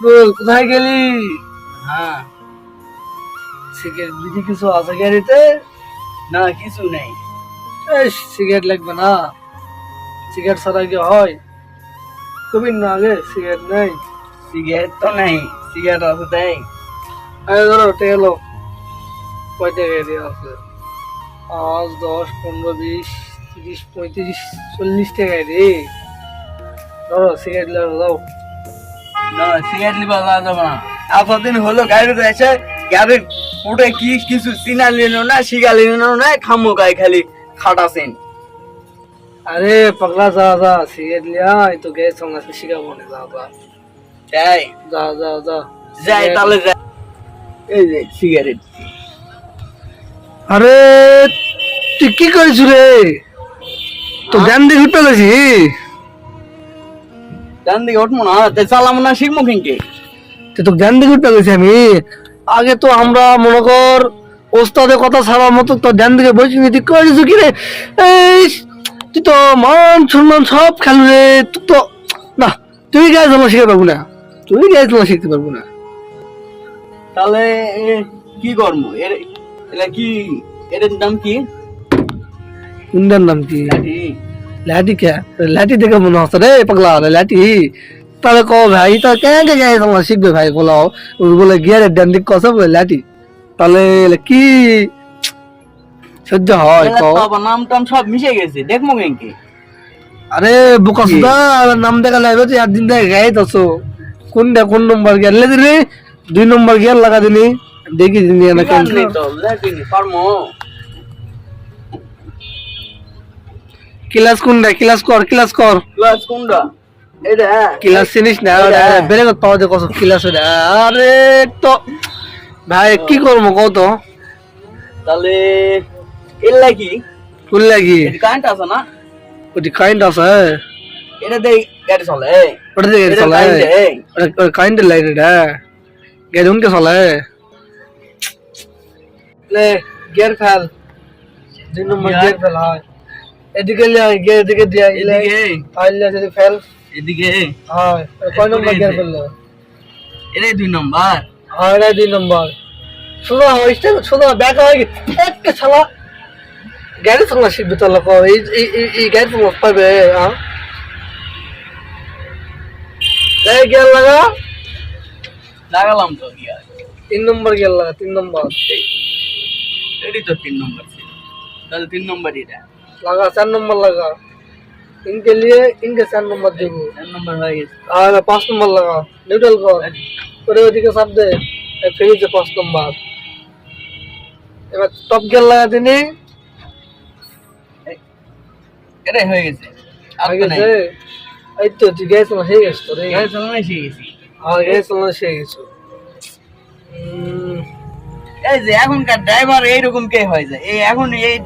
বল কোথায় গেলি? হ্যাঁ। সিগারেট বিড়ি কিছু আছে গাড়িতে না কিছু নেই। সিগারেট লাগবে না। সিগারেট ছাড়া কি হয়? কবি না আগে সিগারেট নেই। সিগারেট তো নেই সিগারেট আছে তাই। আরে ধরো টেলো কয়টা গাড়ি আছে? পাঁচ দশ পনেরো বিশ তিরিশ পঁয়ত্রিশ চল্লিশটা গাড়ি ধরো সিগারেট লাগবে দাও। সিগারেট নিবা যাবে না এতদিন হলো গাড়িতে এসে গাড়ির উঠে কি কিছু চিনা নিল না শিগা নিল না খামো গায়ে খালি খাটাছেন আরে পাগলা যা যা সিগারেট লিয়া এই তো গ্যাস সঙ্গে শিখাবো না যা যা। তাই যা যা যা। যাই তাহলে যাই। এই যে সিগারেট আরে তুই কি করিস রে? তো জ্ঞান দিয়ে ঘুরতে গেছি ডান দিকে উঠবো না তাই চালাবো না শিখব কিনকে। তুই তো জ্ঞান দিয়ে ঘুরতে গেছি আমি। আগে তো আমরা মনে কর ওস্তাদের কথা ছাড়ার মতো তো ধ্যান দিকে বসে তুই করিস কি রে? এই তুই তো মান সম্মান সব খেলু রে তুই তো না তুই গায়ে জমা শিখতে পারব না তুই গায়ে জমা শিখতে পারব না। তাহলে কি করব? এর এটা কি এর দাম কি? কুন্ডার নাম কি? লাঠি কে? লাঠি দেখে মনে হচ্ছে রে পাগলা রে লাঠি। তাহলে কো ভাই তো কেন কে গায়ে জমা শিখবে ভাই বলো। বলে গিয়ারের ডান দিক বলে লাঠি। তাহলে কি সহ্য হয় আবার নাম টাম সব মিশে গেছে দেখব কিনকে আরে বুকাসুদা নাম দেখা লাগবে তুই একদিন দেখে গায়ে কোনটা কোন নম্বর গিয়ার? লে দিলি দুই নম্বর গিয়ার লাগা দিলি। দেখি দিনি না কেন ক্লাস কোনটা ক্লাস কর ক্লাস কর ক্লাস কোনটা এটা ক্লাস চিনিস না? এটা। বেড়ে পাওয়া যায় কত ক্লাস ওটা আরে তো ভাই কি করব কত তাহলে এলা কি ফুল লাগি? এটা কারেন্ট আছে না? ওটি কারেন্ট আছে এটা দেই গাড়ি চলে ওটা দিয়ে এটা চলে current এ। ওটা কারেন্টের লাইন এটা গাড়ি উনকে চলে লে গিয়ার ফেল। দুই নম্বর Gear? গিয়ার ফেল হয়। এদিকে গিয়ার এদিকে দিয়া এদিকে আইলে যদি ফেল এদিকে হয় কয় নম্বর গিয়ার ফেলল এটাই দুই নম্বর হয় এটা দুই নম্বর শোনো হইছে শোনো ব্যাক হয়ে গেছে। একটা ছালা গাড়ি চালা শিখবে তো লোক এই এই- গাড়ি চালা পাবে হ্যাঁ এই গিয়ার লাগা? লাগালাম তো আর তিন নম্বর গিয়ার লাগা তিন নম্বর এটাই তো তিন নম্বর ছিল। তাহলে তিন নম্বর এটা লাগা চার নম্বর লাগা। ইনকে লিয়ে ইনকে চার নম্বর দিব। আর পাঁচ নম্বর লাগা। নিউট্রাল কর করে ওদিকে চাপ দে। ফিরেছে পাঁচ নম্বর। এবার টপ গিয়ার লাগা দিনি। এটাই হয়ে গেছে। আর গেছে? এই তো তুই গ্যাস চালানো শিখে গেছো রে গ্যাস চালানো শিখে গেছি। আমার গ্যাস চালানো গেছো এই যে এখনকার ড্রাইভার এইরকম কে হয়ে যায়? এই এখন এই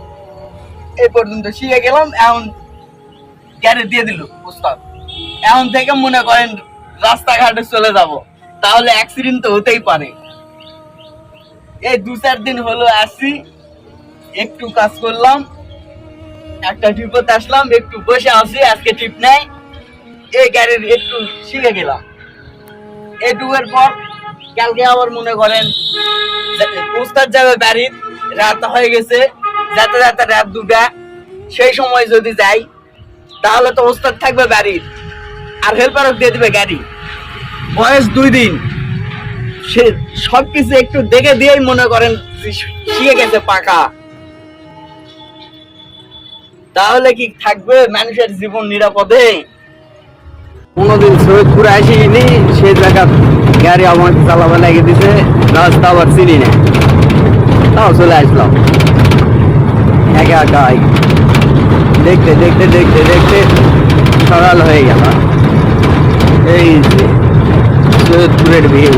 এই পর্যন্ত শিখে গেলাম, এখন গ্যারে দিয়ে দিল উস্তাদ এখন থেকে মনে করেন রাস্তাঘাটে চলে যাব, তাহলে অ্যাক্সিডেন্ট তো হতেই পারে। এই দু চার দিন হলো আসি একটু কাজ করলাম, একটা ট্রিপতে আসলাম, একটু বসে আসি আজকে ট্রিপ নেয় এই গাড়ির একটু শিখে গেলাম। এইটুকের পর কালকে আবার মনে করেন উস্তাদ যাবে বাড়ির, রাত হয়ে গেছে যাতে যাতে রাত দুটা সেই সময় যদি যাই, তাহলে তো উস্তাদ থাকবে বাড়ির, আর হেল্পারও দিয়ে দিবে গাড়ি। বয়স দুই দিন। সে সবকিছু একটু দেখে দিয়েই মনে করেন শিখে গেছে পাকা। তাহলে কি থাকবে মানুষের জীবন নিরাপদে? কোনোদিন সৈয়দপুরে আসিনি, সেই জায়গা গাড়ি আমাকে চালাবে লাগিয়ে দিছে, রাস্তা আবার চিনি না। তাও চলে আসলাম। একা একা দেখতে দেখতে দেখতে দেখতে সকাল হয়ে গেল এই যে সৈয়দপুরের ভিউ